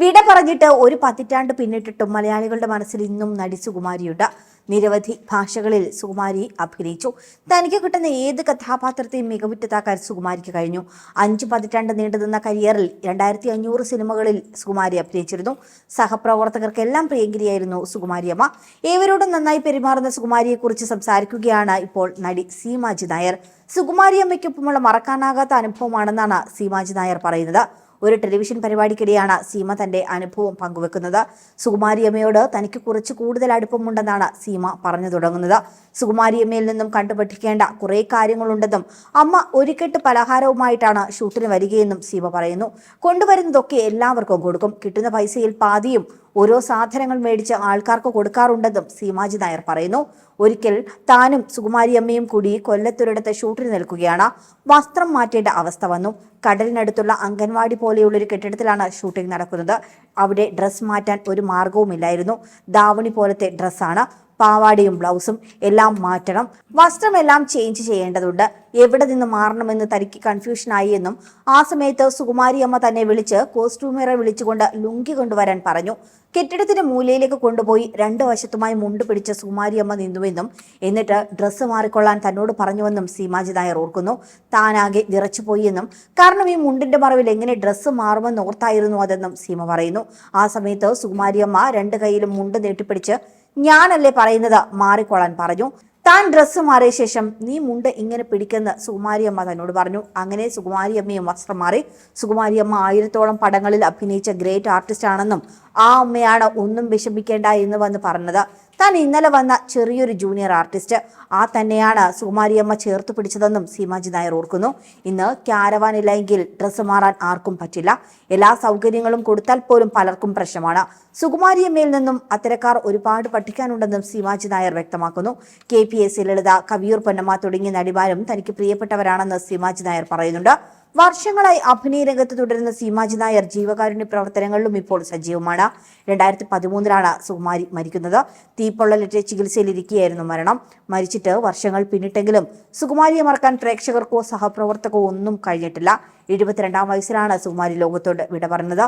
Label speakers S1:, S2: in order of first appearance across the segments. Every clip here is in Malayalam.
S1: വിട പറഞ്ഞിട്ട് ഒരു പതിറ്റാണ്ട് പിന്നിട്ടിട്ടും മലയാളികളുടെ മനസ്സിൽ ഇന്നും നടി സുകുമാരിയുണ്ട്. നിരവധി ഭാഷകളിൽ സുകുമാരി അഭിനയിച്ചു. തനിക്ക് കിട്ടുന്ന ഏത് കഥാപാത്രത്തെയും മികവുറ്റതാക്കാൻ സുകുമാരിക്ക് കഴിഞ്ഞു. അഞ്ച് പതിറ്റാണ്ട് നീണ്ടുനിന്ന കരിയറിൽ രണ്ടായിരത്തി അഞ്ഞൂറ് സിനിമകളിൽ സുകുമാരി അഭിനയിച്ചിരുന്നു. സഹപ്രവർത്തകർക്കെല്ലാം പ്രിയങ്കരിയായിരുന്നു സുകുമാരിയമ്മ. ഏവരോടും നന്നായി പെരുമാറുന്ന സുകുമാരിയെക്കുറിച്ച് സംസാരിക്കുകയാണ് ഇപ്പോൾ നടി സീമാജി നായർ. സുകുമാരിയമ്മയ്ക്കൊപ്പമുള്ള മറക്കാനാകാത്ത അനുഭവമാണെന്നാണ് സീമാജി നായർ പറയുന്നത്. ഒരു ടെലിവിഷൻ പരിപാടിക്കിടെയാണ് സീമ തന്റെ അനുഭവം പങ്കുവെക്കുന്നത്. സുകുമാരിയമ്മയോട് തനിക്ക് കുറച്ച് കൂടുതൽ അടുപ്പമുണ്ടെന്നാണ് സീമ പറഞ്ഞു തുടങ്ങുന്നത്. സുകുമാരിയമ്മയിൽ നിന്നും കണ്ടുപഠിക്കേണ്ട കുറേ കാര്യങ്ങളുണ്ടെന്നും അമ്മ ഒരുക്കെട്ട് പലഹാരവുമായിട്ടാണ് ഷൂട്ടിന് വരികയെന്നും സീമ പറയുന്നു. കൊണ്ടുവരുന്നതൊക്കെ എല്ലാവർക്കും കൊടുക്കും. കിട്ടുന്ന പൈസയിൽ പാതിയും ഓരോ സാധനങ്ങൾ മേടിച്ച് ആൾക്കാർക്ക് കൊടുക്കാറുണ്ടെന്നും സീമാജി നായർ പറയുന്നു. ഒരിക്കൽ താനും സുകുമാരി അമ്മയും കൂടി കൊല്ലത്തൊരിടത്ത് ഷൂട്ടിന് നിൽക്കുകയാണ്. വസ്ത്രം മാറ്റേണ്ട അവസ്ഥ വന്നു. കടലിനടുത്തുള്ള അംഗൻവാടി പോലെയുള്ളൊരു കെട്ടിടത്തിലാണ് ഷൂട്ടിംഗ് നടക്കുന്നത്. അവിടെ ഡ്രസ്സ് മാറ്റാൻ ഒരു മാർഗവുമില്ലായിരുന്നു ദാവണി പോലത്തെ ഡ്രസ്സാണ്. പാവാടയും ബ്ലൗസും എല്ലാം മാറ്റണം. വസ്ത്രമെല്ലാം ചേഞ്ച് ചെയ്യേണ്ടതുണ്ട്. എവിടെ നിന്ന് മാറണമെന്ന് തനിക്ക് കൺഫ്യൂഷനായി എന്നും ആ സമയത്ത് സുകുമാരിയമ്മ തന്നെ വിളിച്ച് കോസ്റ്റ്യൂമറെ വിളിച്ചുകൊണ്ട് ലുങ്കി കൊണ്ടുവരാൻ പറഞ്ഞു. കെട്ടിടത്തിന്റെ മൂലയിലേക്ക് കൊണ്ടുപോയി രണ്ടു വശത്തുമായി മുണ്ട് പിടിച്ച സുകുമാരി അമ്മ നിന്നുവെന്നും എന്നിട്ട് ഡ്രസ്സ് മാറിക്കൊള്ളാൻ തന്നോട് പറഞ്ഞുവെന്നും സീമാജി നായർ ഓർക്കുന്നു. താനാകെ വിറച്ചുപോയിയെന്നും കാരണം ഈ മുണ്ടിന്റെ മറവിൽ എങ്ങനെ ഡ്രസ്സ് മാറുമെന്ന് ഓർത്തായിരുന്നു അതെന്നും സീമ പറയുന്നു. ആ സമയത്ത് സുകുമാരിയമ്മ രണ്ട് കൈയിലും മുണ്ട് നീട്ടിപ്പിടിച്ച് ഞാനല്ലേ പറയുന്നത്? മാറിക്കൊള്ളാൻ പറഞ്ഞു. താൻ ഡ്രസ്സ് മാറിയ ശേഷം നീ മുണ്ട് ഇങ്ങനെ പിടിക്കുന്ന സുകുമാരിയമ്മ തന്നോട് പറഞ്ഞു. അങ്ങനെ സുകുമാരിയമ്മയും വസ്ത്രം മാറി. സുകുമാരിയമ്മ ആയിരത്തോളം പടങ്ങളിൽ അഭിനയിച്ച ഗ്രേറ്റ് ആർട്ടിസ്റ്റ് ആണെന്നും ആ അമ്മയാണ് ഒന്നും വിഷമിക്കേണ്ട എന്ന് വന്ന് പറഞ്ഞത്. താൻ ഇന്നലെ വന്ന ചെറിയൊരു ജൂനിയർ ആർട്ടിസ്റ്റ്. ആ തന്നെയാണ് സുകുമാരിയമ്മ ചേർത്ത് പിടിച്ചതെന്നും സീമാജി നായർ ഓർക്കുന്നു. ഇന്ന് ക്യാരവാനില്ലെങ്കിൽ ഡ്രസ്സ് മാറാൻ ആർക്കും പറ്റില്ല. എല്ലാ സൗകര്യങ്ങളും കൊടുത്താൽ പോലും പലർക്കും പ്രശ്നമാണ്. സുകുമാരിയമ്മയിൽ നിന്നും അത്തരക്കാർ ഒരുപാട് പഠിക്കാനുണ്ടെന്നും സീമാജി നായർ വ്യക്തമാക്കുന്നു. K P S Lalitha Kaviyoor Ponnamma തുടങ്ങിയ നടിമാരും തനിക്ക് പ്രിയപ്പെട്ടവരാണെന്ന് സീമാജി നായർ പറയുന്നുണ്ട്. വർഷങ്ങളായി അഭിനയ രംഗത്ത് തുടരുന്ന സീമാജി നായർ ജീവകാരുണ്യ പ്രവർത്തനങ്ങളിലും ഇപ്പോൾ സജീവമാണ്. രണ്ടായിരത്തി പതിമൂന്നിലാണ് സുകുമാരി മരിക്കുന്നത്. തീപ്പൊള്ളലേറ്റ് ചികിത്സയിലിരിക്കുകയായിരുന്നു മരണം. മരിച്ചിട്ട് വർഷങ്ങൾ പിന്നിട്ടെങ്കിലും സുകുമാരിയെ മറക്കാൻ പ്രേക്ഷകർക്കോ സഹപ്രവർത്തകോ ഒന്നും കഴിഞ്ഞിട്ടില്ല. എഴുപത്തിരണ്ടാം വയസ്സിലാണ് സുകുമാരി ലോകത്തോട് വിട പറഞ്ഞത്.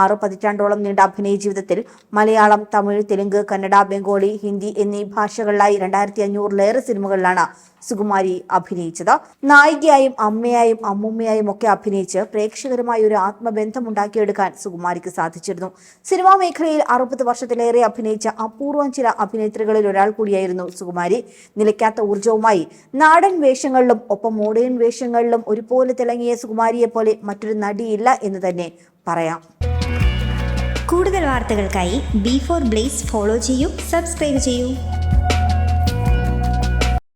S1: ആറ് പതിറ്റാണ്ടോളം നീണ്ട അഭിനയ ജീവിതത്തിൽ മലയാളം തമിഴ് തെലുങ്ക് കന്നഡ ബംഗാളി ഹിന്ദി എന്നീ ഭാഷകളിലായി രണ്ടായിരത്തി അഞ്ഞൂറിലേറെ സിനിമകളിലാണ് സുകുമാരി അഭിനയിച്ചത്. നായികയായും അമ്മയായും അമ്മൂമ്മയായും ഒക്കെ അഭിനയിച്ച് പ്രേക്ഷകരുമായി ഒരു ആത്മബന്ധം ഉണ്ടാക്കിയെടുക്കാൻ സുകുമാരിക്ക് സാധിച്ചിരുന്നു. സിനിമാ മേഖലയിൽ അറുപത് വർഷത്തിലേറെ അഭിനയിച്ച അപൂർവം ചില അഭിനേത്രികളിൽ ഒരാൾ കൂടിയായിരുന്നു സുകുമാരി. നിലയ്ക്കാത്ത ഊർജവുമായി നാടൻ വേഷങ്ങളിലും ഒപ്പം മോഡേൺ വേഷങ്ങളിലും ഒരുപോലെ തിളങ്ങിയ സുകുമാരിയെ പോലെ മറ്റൊരു നടിയില്ല എന്ന് തന്നെ പറയാം.
S2: കൂടുതൽ വാർത്തകൾക്കായി ബി ഫോർ ബ്ലേസ് ഫോളോ ചെയ്യൂ സബ്സ്ക്രൈബ് ചെയ്യൂ.